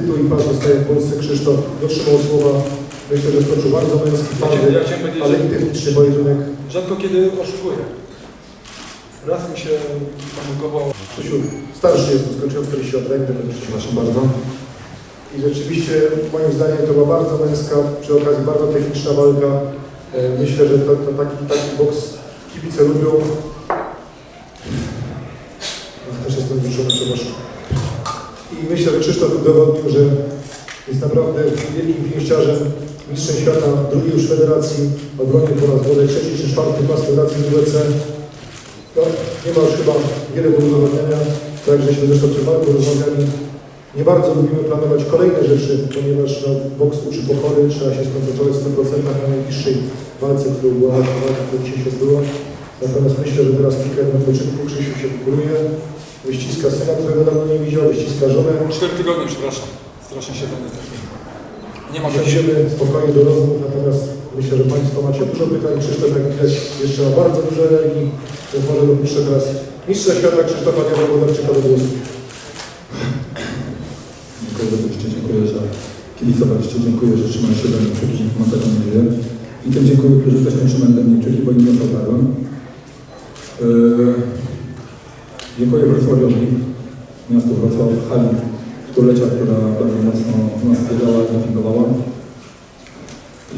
tytuł i pas dostaje w Polsce Krzysztof. Dotrzymał słowa. Myślę, że stoczył bardzo męski, twardy, ja ale i techniczny pojedynek. Rzadko kiedy oszukuję. Raz mi się pomykował. Starszy jest, skończył 40 lat, rękę, przepraszam bardzo. I rzeczywiście moim zdaniem to była bardzo męska, przy okazji bardzo techniczna walka. E, Myślę, że to, to taki, taki boks kibice lubią. Ja Też jestem zruszony, przepraszam. Myślę, że Krzysztof udowodnił, że jest naprawdę wielkim pięściarzem, mistrzem świata drugiej już federacji, obronił po raz bodaj trzeci czy czwarty federacji WBC. No, nie ma już chyba wiele do udowodnienia, tak jak żeśmy zresztą przed walką rozmawiali. Nie bardzo lubimy planować kolejne rzeczy, ponieważ no, boks uczy pokory, trzeba się skoncentrować w 100% na najbliższej walce, którą była która dzisiaj się odbyła. Natomiast myślę, że teraz kilka dni odpoczynku Krzysiu się wykuruje, wyściska syna, którego dawno nie widział, wyściska żonę. Cztery tygodnie, przepraszam. Strasznie się zaniedbałem. Nie ma. Siedzimy spokojnie do rozmów, natomiast myślę, że Państwo macie dużo pytań. Krzysztof, jak widać, jeszcze ma bardzo dużo energii, więc może jeszcze teraz mistrza świata Krzysztofa Diabeł-Wodarczyka do głosu. Dziękuję oczywiście, dziękuję, że kibicowaliście, dziękuję, że trzymaliście do mnie taką nadzieję. I tym dziękuję, którzy też nie trzymali do mnie kciuki, bo im nie opadłem. Yy, dziękuję Wrocławiowi, miastu Wrocław, hali stulecia, która bardzo mocno nas wspierała i dopingowała.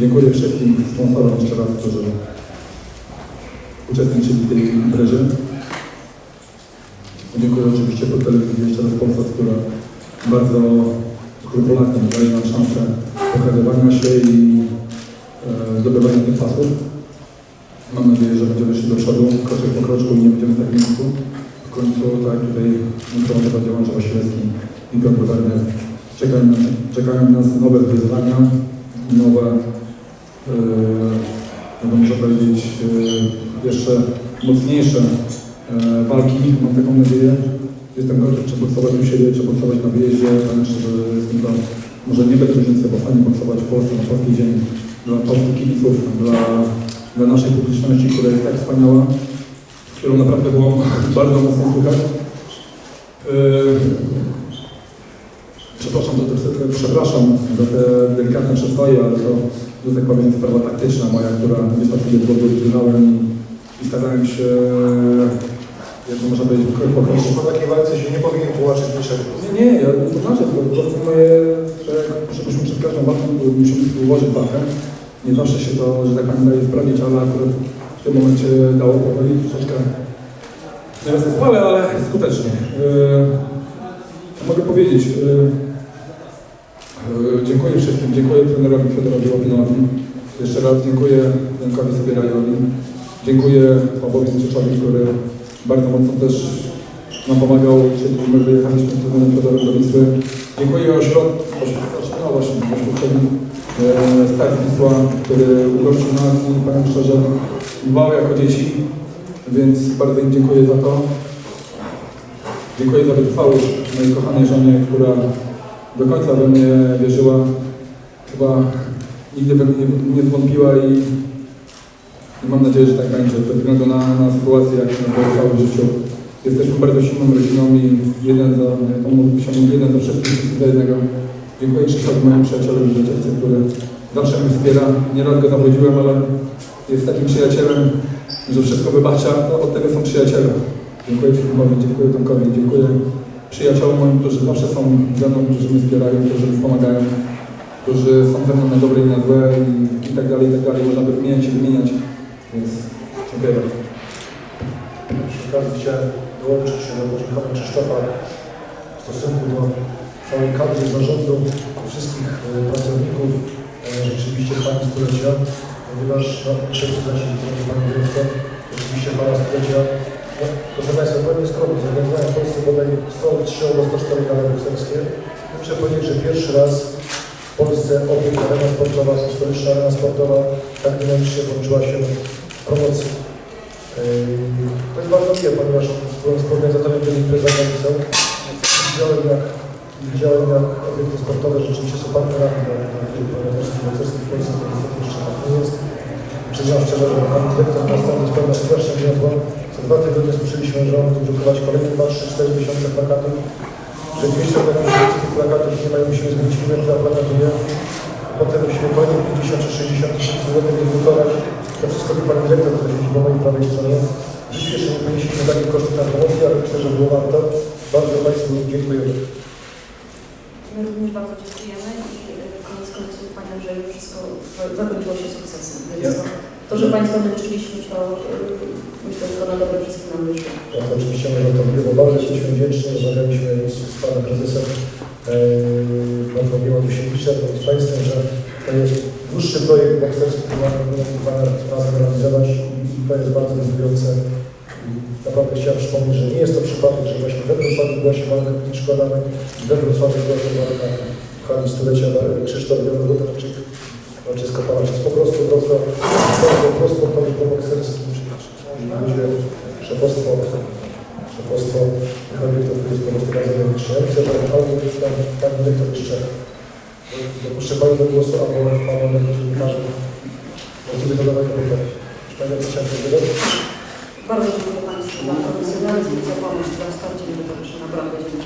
Dziękuję wszystkim sponsorom jeszcze raz, którzy uczestniczyli w tej imprezie. Dziękuję oczywiście po telewizji jeszcze raz Polsat, która bardzo skrupulatnie daje nam szansę pokazywania się i e, zdobywania tych pasów. Mam nadzieję, że będziemy szli do przodu, kroczek po kroczku i nie będziemy tak w miejscu. Końcu, tak? Tutaj mówił będzie Łącza Wasilewski i Piotr czekają, czekają nas nowe wyzwania, nowe, jakby można powiedzieć, e, jeszcze mocniejsze e, walki, mam taką nadzieję. Jestem gotów, czy boksować u siebie, czy boksować na wyjeździe, wręcz że jestem to, może nie bez różnicy, bo fajnie boksować w Polsce na polski dzień. Dla polskich kibiców, dla, dla naszej publiczności, która jest tak wspaniała, którą naprawdę było bardzo mocno słychać. Yy, Przepraszam za te, przepraszam za te delikatne przestaje, ale to, że tak powiem, sprawa taktyczna moja, która gdzieś tam sobie w głowie udzielałem i, i starałem się, jak to można powiedzieć, krok po takiej walce się nie powinien tłumaczyć niczego. Nie, nie, ja to znaczy, to po prostu moje, że żebyśmy przed każdą walką musimy ułożyć walkę. Nie zawsze się to, że tak powiem, daje sprawdzić, ale akurat w tym momencie dało powoli troszeczkę jest ale, skutecznie. Yy, mogę powiedzieć, yy, yy, dziękuję wszystkim, dziękuję trenerowi Fiodorowi Łapinowi. Jeszcze raz dziękuję Jankowi Sobierajowi. Dziękuję Pawłowi Czeczowi, który bardzo mocno też nam pomagał, czyli my wyjechaliśmy z trenerem Fiodorem do Wisły. Dziękuję ośrodkowi, no właśnie, ośrodkowi e, Start Wisła, który ugościł nas i powiem szczerze, dbał jako dzieci, więc bardzo im dziękuję za to. Dziękuję za wytrwałość mojej kochanej żonie, która do końca we mnie wierzyła. Chyba nigdy we mnie nie zwątpiła i, i mam nadzieję, że tak będzie, ze względu na, na sytuację, jak się nazywa w życiu. Jesteśmy bardzo silną rodziną i jeden za, to jeden za wszystkich, za jednego. Dziękuję Krzysztofowi, mojemu przyjacielowi, życiowcy, który zawsze mnie wspiera. Nieraz go zawodziłem, ale jest takim przyjacielem, że wszystko wybacza. No, od tego są przyjaciele. Dziękuję Filipowi, dziękuję Tomkowi, dziękuję przyjaciołom moim, którzy zawsze są ze mną, którzy mnie wspierają, którzy mi pomagają, którzy są ze mną na dobre i na złe i, i tak dalej, i tak dalej. Można by wymieniać i wymieniać, więc dziękuję bardzo. Przy chciałem dołączyć się do podziękowań Krzysztofa w stosunku do całej kadry zarządu, wszystkich e, pracowników, e, rzeczywiście Pani stulecia, ponieważ no, muszę przyznać drogi Panie Dyrektor, rzeczywiście Pana stulecia, no, proszę Państwa, powiem skromnie, zorganizowałem w Polsce bodaj 103 albo 104 gale bokserskie. Muszę powiedzieć, że pierwszy raz w Polsce obiekt arena sportowa, historyczna arena sportowa tak dynamicznie włączyła się w promocję. Yy, To jest bardzo miłe, ponieważ byłem współorganizatorem tej imprezy. Widziałem jak, widziałem jak obiekty sportowe rzeczywiście są partnerami dla dla firm promotorskich, bokserskich w Polsce, to jeszcze tak nie jest. Przyznam szczerze, że pan dyrektor na stanie spełnia strasznie gniotło. Co dwa tygodnie słyszeliśmy, że on będzie drukować kolejne 2, 3, 4 miesiące plakatów. że 200 organizacji tych plakatów nie mają, musimy zmienić milion na plakatuje. Potem musimy kolejne 50 czy 60 tysięcy złotych wybudować. To wszystko wie Pani Dyrektor, która siedzi po mojej prawej stronie. Rzeczywiście jeszcze nie ponieśliśmy takich kosztów na promocję, ale myślę, że było warto. Bardzo Państwu dziękuję. My również bardzo dziękujemy i y, koniec końców Panie Andrzeju wszystko zakończyło się sukcesem. Więc to, to, że Państwa męczyliśmy, to y, myślę, że to na dobre wszystkim nam wyszło. Ja to oczywiście może to bo bardzo jesteśmy wdzięczni. Rozmawialiśmy z, Panem Prezesem yy, Pan Fabiła Dusiewiczem, z Państwem, że to jest dłuższy projekt makserski, który mamy Pana realizować i to jest bardzo budujące. Naprawdę chciałem przypomnieć, że nie jest to przypadek, że właśnie we Wrocławiu była się walka szkołami i we Wrocławiu była się walka w hali stulecia Krzysztof Wielogutowczyk, Franciszko Palaczek. Po prostu Wrocław prosto to jest bokserski ludzie, szefostwo, szefostwo obiektów, które jest po prostu bardzo najwyższe. Ja myślę, że albo tam Pani Dyrektor jeszcze dopuszczę Pani do głosu, albo Panu Dziennikarzy. Możliwe zadawania pytań. Czy Pani Dyrektor chciała coś dodać? Bardzo dziękuję Państwu za profesjonalizm i za pomoc, za wsparcie merytoryczne. Naprawdę dziękuję.